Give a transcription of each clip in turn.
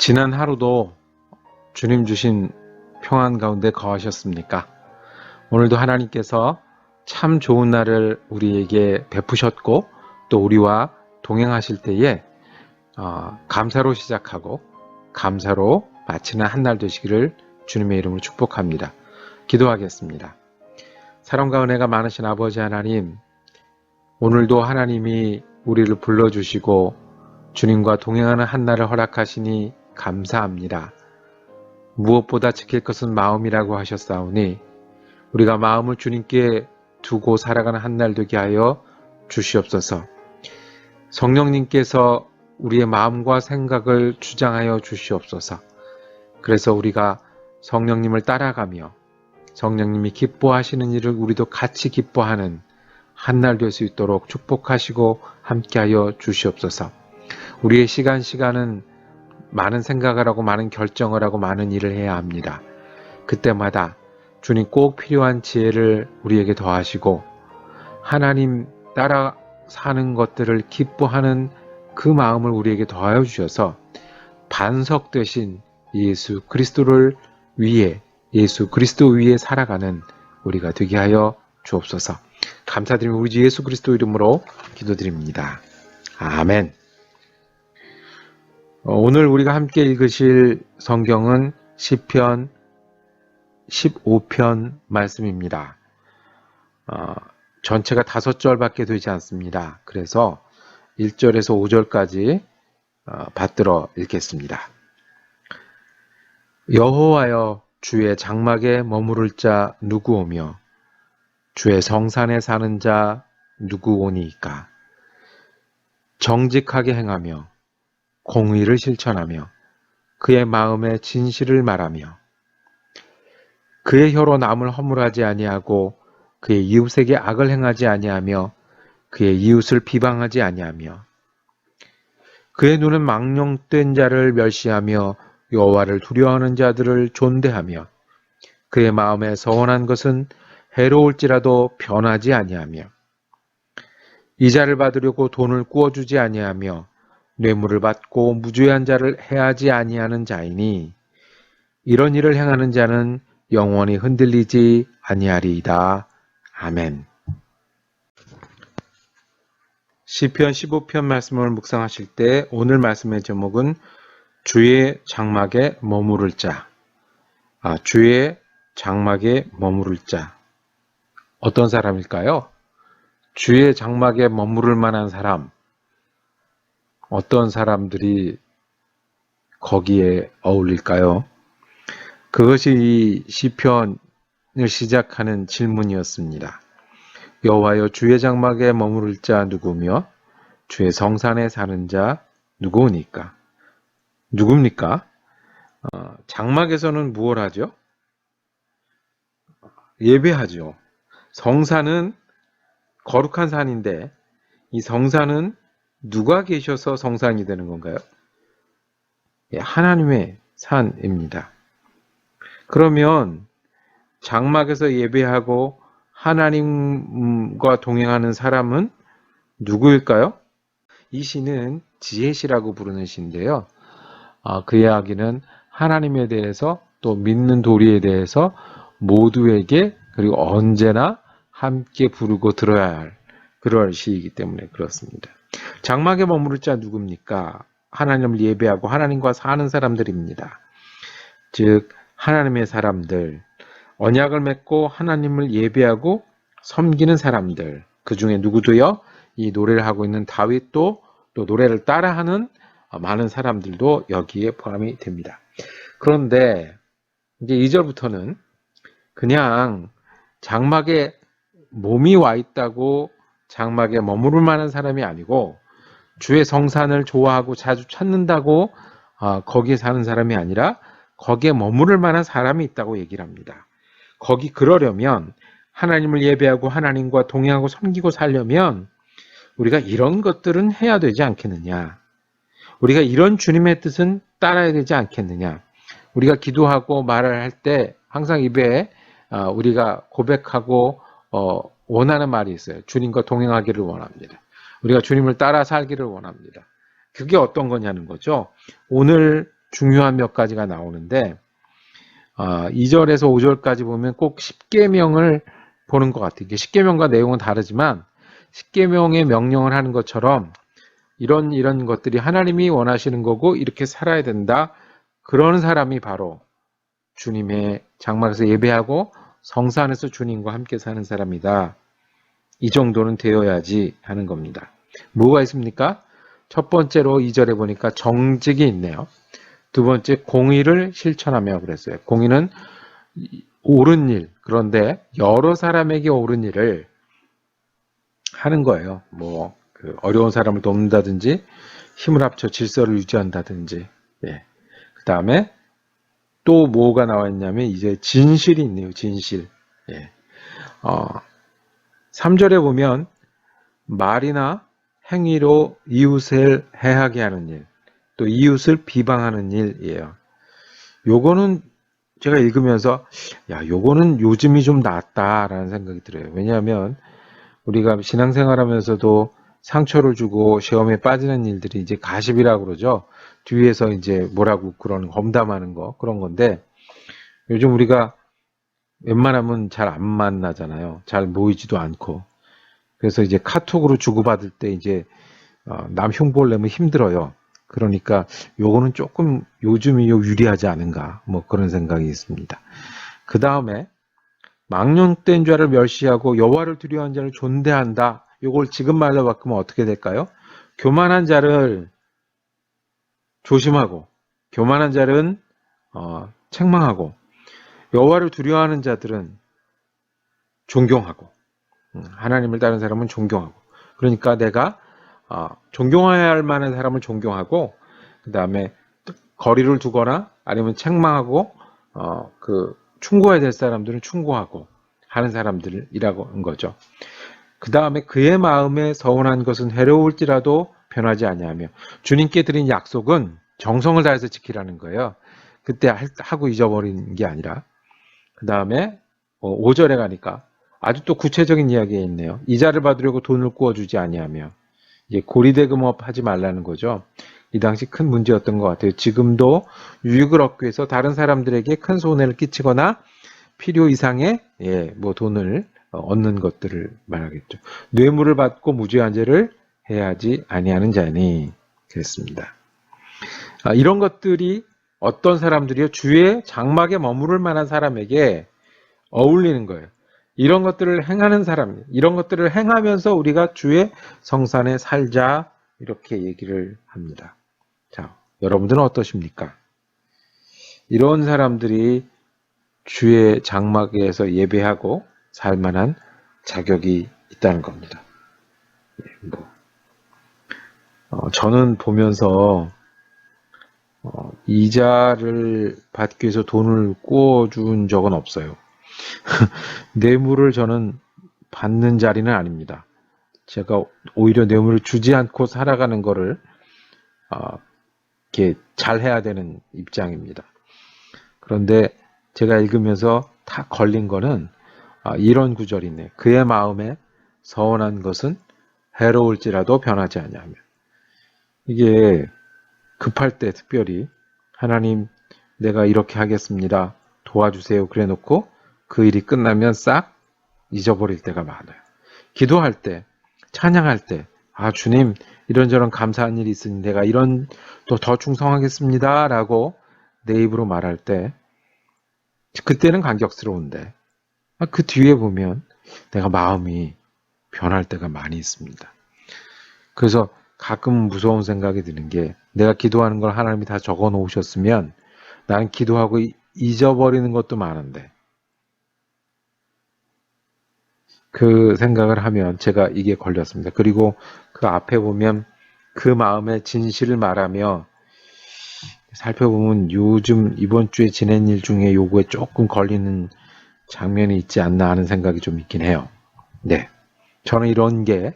지난 하루도 주님 주신 평안 가운데 거하셨습니까? 오늘도 하나님께서 참 좋은 날을 우리에게 베푸셨고 또 우리와 동행하실 때에 어, 감사로 시작하고 감사로 마치는 한 날 되시기를 주님의 이름으로 축복합니다. 기도하겠습니다. 사랑과 은혜가 많으신 아버지 하나님, 오늘도 하나님이 우리를 불러주시고 주님과 동행하는 한 날을 허락하시니 감사합니다. 무엇보다 지킬 것은 마음이라고 하셨사오니 우리가 마음을 주님께 두고 살아가는 한 날 되게 하여 주시옵소서. 성령님께서 우리의 마음과 생각을 주장하여 주시옵소서. 그래서 우리가 성령님을 따라가며 성령님이 기뻐하시는 일을 우리도 같이 기뻐하는 한 날 될 수 있도록 축복하시고 함께하여 주시옵소서. 우리의 시간 시간은 많은 생각을 하고 많은 결정을 하고 많은 일을 해야 합니다. 그때마다 주님 꼭 필요한 지혜를 우리에게 더하시고 하나님 따라 사는 것들을 기뻐하는 그 마음을 우리에게 더하여 주셔서 반석 되신 예수 그리스도를 위해 예수 그리스도 위에 살아가는 우리가 되게 하여 주옵소서. 감사드리며 우리 주 예수 그리스도 이름으로 기도드립니다. 아멘. 어, 오늘 우리가 함께 읽으실 성경은 시편 15편 말씀입니다. 어, 전체가 다섯 절밖에 되지 않습니다. 그래서 1절에서 5절까지 어, 받들어 읽겠습니다. 여호와여 주의 장막에 머무를 자 누구 오며 주의 성산에 사는 자 누구 오니이까 정직하게 행하며 공의를 실천하며 그의 마음에 진실을 말하며 그의 혀로 남을 허물하지 아니하고 그의 이웃에게 악을 행하지 아니하며 그의 이웃을 비방하지 아니하며 그의 눈은 망령된 자를 멸시하며 여호와를 두려워하는 자들을 존대하며 그의 마음에 서원한 것은 해로울지라도 변하지 아니하며 이자를 받으려고 돈을 꾸어주지 아니하며 뇌물을 받고 무죄한 자를 해하지 아니하는 자이니 이런 일을 행하는 자는 영원히 흔들리지 아니하리이다. 아멘. 시편 15편 말씀을 묵상하실 때 오늘 말씀의 제목은 주의 장막에 머무를 자. 아, 주의 장막에 머무를 자. 어떤 사람일까요? 주의 장막에 머무를 만한 사람. 어떤 사람들이 거기에 어울릴까요? 그것이 이 시편을 시작하는 질문이었습니다. 여호와여 주의 장막에 머무를 자 누구며 주의 성산에 사는 자 누구니까? 누굽니까? 어, 장막에서는 무엇 하죠? 예배하죠. 성산은 거룩한 산인데 이 성산은 누가 계셔서 성산이 되는 건가요? 예, 하나님의 산입니다. 그러면 장막에서 예배하고 하나님과 동행하는 사람은 누구일까요? 이 시는 지혜시라고 부르는 시인데요. 아, 그 이야기는 하나님에 대해서 또 믿는 도리에 대해서 모두에게 그리고 언제나 함께 부르고 들어야 할 그럴 시이기 때문에 그렇습니다. 장막에 머무를 자 누굽니까? 하나님을 예배하고 하나님과 사는 사람들입니다. 즉 하나님의 사람들, 언약을 맺고 하나님을 예배하고 섬기는 사람들, 그 중에 누구도요, 이 노래를 하고 있는 다윗도 또 노래를 따라하는 많은 사람들도 여기에 포함이 됩니다. 그런데 이제 2절부터는 그냥 장막에 몸이 와 있다고 장막에 머무를 만한 사람이 아니고 주의 성산을 좋아하고 자주 찾는다고 어, 거기에 사는 사람이 아니라 거기에 머무를 만한 사람이 있다고 얘기를 합니다. 거기 그러려면 하나님을 예배하고 하나님과 동행하고 섬기고 살려면 우리가 이런 것들은 해야 되지 않겠느냐. 우리가 이런 주님의 뜻은 따라야 되지 않겠느냐. 우리가 기도하고 말을 할 때 항상 입에 어, 우리가 고백하고 어, 원하는 말이 있어요. 주님과 동행하기를 원합니다. 우리가 주님을 따라 살기를 원합니다. 그게 어떤 거냐는 거죠. 오늘 중요한 몇 가지가 나오는데 아, 2절에서 5절까지 보면 꼭 10계명을 보는 것 같아요. 이게 10계명과 내용은 다르지만 10계명의 명령을 하는 것처럼 이런 이런 것들이 하나님이 원하시는 거고 이렇게 살아야 된다. 그런 사람이 바로 주님의 장막에서 예배하고 성사 안에서 주님과 함께 사는 사람이다. 이 정도는 되어야지 하는 겁니다. 뭐가 있습니까? 첫 번째로 2절에 보니까 정직이 있네요. 두 번째 공의를 실천하며 그랬어요. 공의는 옳은 일, 그런데 여러 사람에게 옳은 일을 하는 거예요. 뭐, 그 어려운 사람을 돕는다든지, 힘을 합쳐 질서를 유지한다든지, 예. 그 다음에 또 뭐가 나와 있냐면, 이제 진실이 있네요. 진실. 예. 어, 3절에 보면, 말이나 행위로 이웃을 해하게 하는 일, 또 이웃을 비방하는 일이에요. 요거는 제가 읽으면서 야, 요거는 요즘이 좀 낫다라는 생각이 들어요. 왜냐하면 우리가 신앙생활하면서도 상처를 주고 시험에 빠지는 일들이 이제 가십이라고 그러죠. 뒤에서 이제 뭐라고 그런 험담하는 거 그런 건데 요즘 우리가 웬만하면 잘 안 만나잖아요. 잘 모이지도 않고. 그래서 이제 카톡으로 주고받을 때 이제 어, 남 흉보를 내면 힘들어요. 그러니까 요거는 조금 요즘이 요 유리하지 않은가 뭐 그런 생각이 있습니다. 그 다음에 망령된 자를 멸시하고 여호와를 두려워하는 자를 존대한다. 요걸 지금 말로 바꾸면 어떻게 될까요? 교만한 자를 조심하고 교만한 자는 어, 책망하고 여호와를 두려워하는 자들은 존경하고 음, 하나님을 따르는 사람은 존경하고 그러니까 내가 어, 존경해야 할 만한 사람을 존경하고 그 다음에 거리를 두거나 아니면 책망하고 어, 그 충고해야 될 사람들은 충고하고 하는 사람들이라고 한 거죠. 그 다음에 그의 마음에 서운한 것은 해로울지라도 변하지 아니하며 주님께 드린 약속은 정성을 다해서 지키라는 거예요. 그때 하고 잊어버린 게 아니라 그 다음에 5절에 가니까 아주 또 구체적인 이야기가 있네요. 이자를 받으려고 돈을 구워주지 아니하며 이제 고리대금업 하지 말라는 거죠. 이 당시 큰 문제였던 것 같아요. 지금도 유익을 얻기 위해서 다른 사람들에게 큰 손해를 끼치거나 필요 이상의 예, 뭐 돈을 얻는 것들을 말하겠죠. 뇌물을 받고 무죄한 죄를 해야지 아니하는 자니 그랬습니다. 아, 이런 것들이 어떤 사람들이요 주의 장막에 머무를 만한 사람에게 어울리는 거예요. 이런 것들을 행하는 사람, 이런 것들을 행하면서 우리가 주의 성산에 살자 이렇게 얘기를 합니다. 자, 여러분들은 어떠십니까? 이런 사람들이 주의 장막에서 예배하고 살 만한 자격이 있다는 겁니다. 예, 뭐, 어, 저는 보면서 어, 이자를 받기 위해서 돈을 구워준 적은 없어요. 뇌물을 저는 받는 자리는 아닙니다. 제가 오히려 뇌물을 주지 않고 살아가는 거를 어, 이렇게 잘 해야 되는 입장입니다. 그런데 제가 읽으면서 다 걸린 거는 아, 이런 구절이네. 그의 마음에 서운한 것은 해로울지라도 변하지 아니하며 이게 급할 때 특별히 하나님 내가 이렇게 하겠습니다. 도와주세요. 그래 놓고 그 일이 끝나면 싹 잊어버릴 때가 많아요. 기도할 때, 찬양할 때, 아, 주님, 이런저런 감사한 일이 있으니 내가 이런 또 더 충성하겠습니다. 라고 내 입으로 말할 때, 그때는 감격스러운데, 아, 그 뒤에 보면 내가 마음이 변할 때가 많이 있습니다. 그래서 가끔 무서운 생각이 드는 게 내가 기도하는 걸 하나님이 다 적어 놓으셨으면 나는 기도하고 잊어버리는 것도 많은데 그 생각을 하면 제가 이게 걸렸습니다. 그리고 그 앞에 보면 그 마음의 진실을 말하며 살펴보면 요즘 이번 주에 지낸 일 중에 요거에 조금 걸리는 장면이 있지 않나 하는 생각이 좀 있긴 해요. 네. 저는 이런 게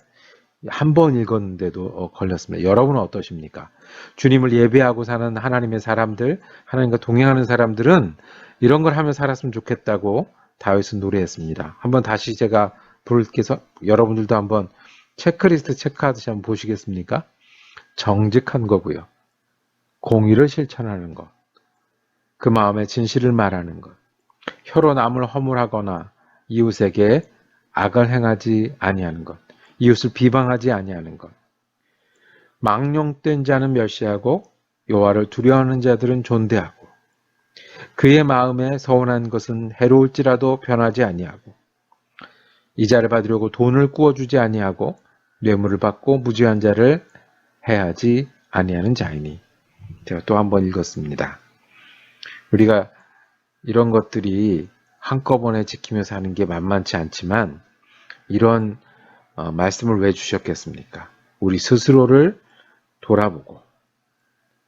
한 번 읽었는데도 어, 걸렸습니다. 여러분은 어떠십니까? 주님을 예배하고 사는 하나님의 사람들, 하나님과 동행하는 사람들은 이런 걸 하며 살았으면 좋겠다고 다윗은 노래했습니다. 한번 다시 제가 부를게서 여러분들도 한번 체크리스트 체크하듯이 한번 보시겠습니까? 정직한 거고요. 공의를 실천하는 것, 그 마음의 진실을 말하는 것, 혀로 남을 허물하거나 이웃에게 악을 행하지 아니하는 것, 이웃을 비방하지 아니하는 것, 망령된 자는 멸시하고 여호와를 두려워하는 자들은 존대하고 그의 마음에 서운한 것은 해로울지라도 변하지 아니하고 이자를 받으려고 돈을 구워주지 아니하고 뇌물을 받고 무지한 자를 해하지 아니하는 자이니 제가 또 한 번 읽었습니다. 우리가 이런 것들이 한꺼번에 지키며 사는 게 만만치 않지만 이런 어, 말씀을 왜 주셨겠습니까? 우리 스스로를 돌아보고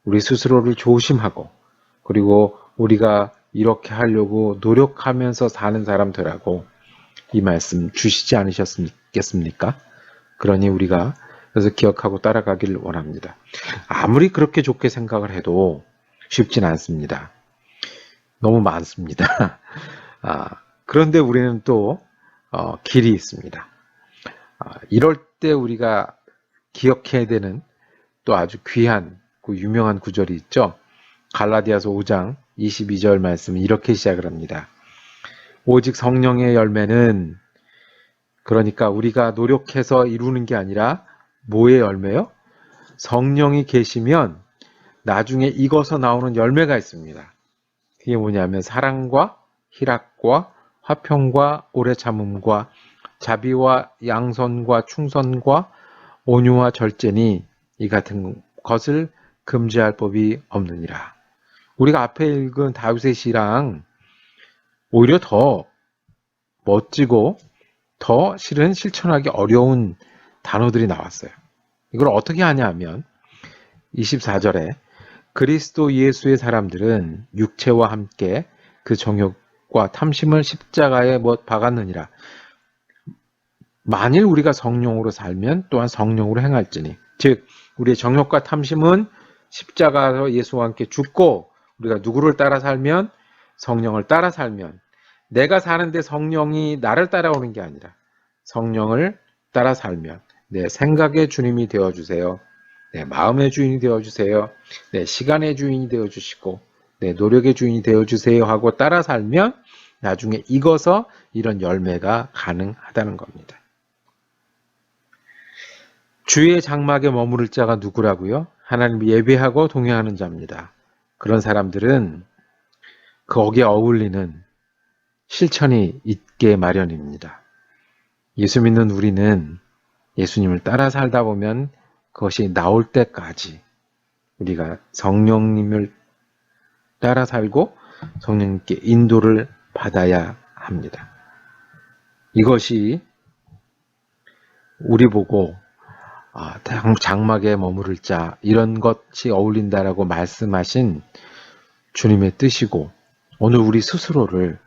우리 스스로를 조심하고 그리고 우리가 이렇게 하려고 노력하면서 사는 사람들하고 이 말씀 주시지 않으셨겠습니까? 그러니 우리가 그래서 기억하고 따라가기를 원합니다. 아무리 그렇게 좋게 생각을 해도 쉽진 않습니다. 너무 많습니다. 아, 그런데 우리는 또 어, 길이 있습니다. 아, 이럴 때 우리가 기억해야 되는 또 아주 귀한 그 유명한 구절이 있죠. 갈라디아서 5장 22절 말씀은 이렇게 시작을 합니다. 오직 성령의 열매는 그러니까 우리가 노력해서 이루는 게 아니라 뭐의 열매요? 성령이 계시면 나중에 익어서 나오는 열매가 있습니다. 그게 뭐냐면 사랑과 희락과 화평과 오래 참음과 자비와 양선과 충선과 온유와 절제니 이 같은 것을 금지할 법이 없느니라. 우리가 앞에 읽은 다윗의 시랑 오히려 더 멋지고 더 실은 실천하기 어려운 단어들이 나왔어요. 이걸 어떻게 하냐 하면 24절에 그리스도 예수의 사람들은 육체와 함께 그 정욕과 탐심을 십자가에 못 박았느니라. 만일 우리가 성령으로 살면 또한 성령으로 행할지니 즉 우리의 정욕과 탐심은 십자가로 예수와 함께 죽고 우리가 누구를 따라 살면 성령을 따라 살면 내가 사는데 성령이 나를 따라오는 게 아니라 성령을 따라 살면 내 생각의 주님이 되어 주세요. 내 마음의 주인이 되어 주세요. 내 시간의 주인이 되어 주시고 내 노력의 주인이 되어 주세요 하고 따라 살면 나중에 익어서 이런 열매가 가능하다는 겁니다. 주의 장막에 머무를 자가 누구라고요? 하나님 예배하고 동행하는 자입니다. 그런 사람들은 거기에 어울리는 실천이 있게 마련입니다. 예수 믿는 우리는 예수님을 따라 살다 보면 그것이 나올 때까지 우리가 성령님을 따라 살고 성령님께 인도를 받아야 합니다. 이것이 우리 보고 아, 장막에 머무를 자 이런 것이 어울린다라고 말씀하신 주님의 뜻이고 오늘 우리 스스로를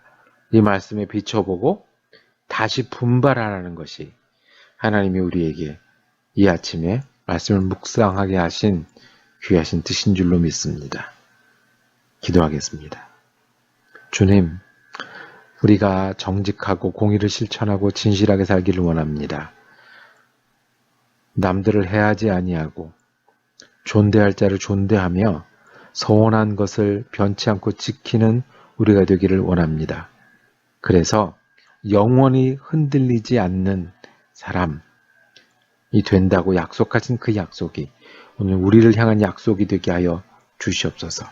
이 말씀에 비춰보고 다시 분발하라는 것이 하나님이 우리에게 이 아침에 말씀을 묵상하게 하신 귀하신 뜻인 줄로 믿습니다. 기도하겠습니다. 주님, 우리가 정직하고 공의를 실천하고 진실하게 살기를 원합니다. 남들을 해하지 아니하고 존대할 자를 존대하며 서원한 것을 변치 않고 지키는 우리가 되기를 원합니다. 그래서 영원히 흔들리지 않는 사람이 된다고 약속하신 그 약속이 오늘 우리를 향한 약속이 되게 하여 주시옵소서.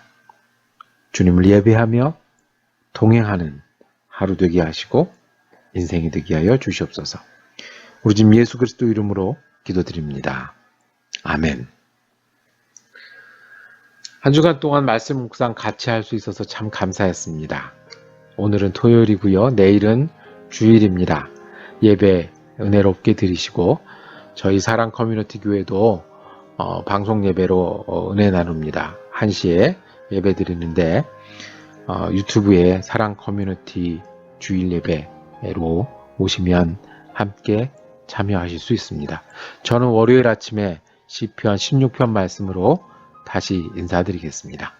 주님을 예배하며 동행하는 하루 되게 하시고 인생이 되게 하여 주시옵소서. 우리 집 예수 그리스도 이름으로 기도드립니다. 아멘. 한 주간 동안 말씀 묵상 같이 할 수 있어서 참 감사했습니다. 오늘은 토요일이고요. 내일은 주일입니다. 예배 은혜롭게 드리시고 저희 사랑 커뮤니티 교회도 어, 방송 예배로 어, 은혜 나눕니다. 1시에 예배 드리는데 어, 유튜브에 사랑 커뮤니티 주일 예배로 오시면 함께 참여하실 수 있습니다. 저는 월요일 아침에 시편 16편 말씀으로 다시 인사드리겠습니다.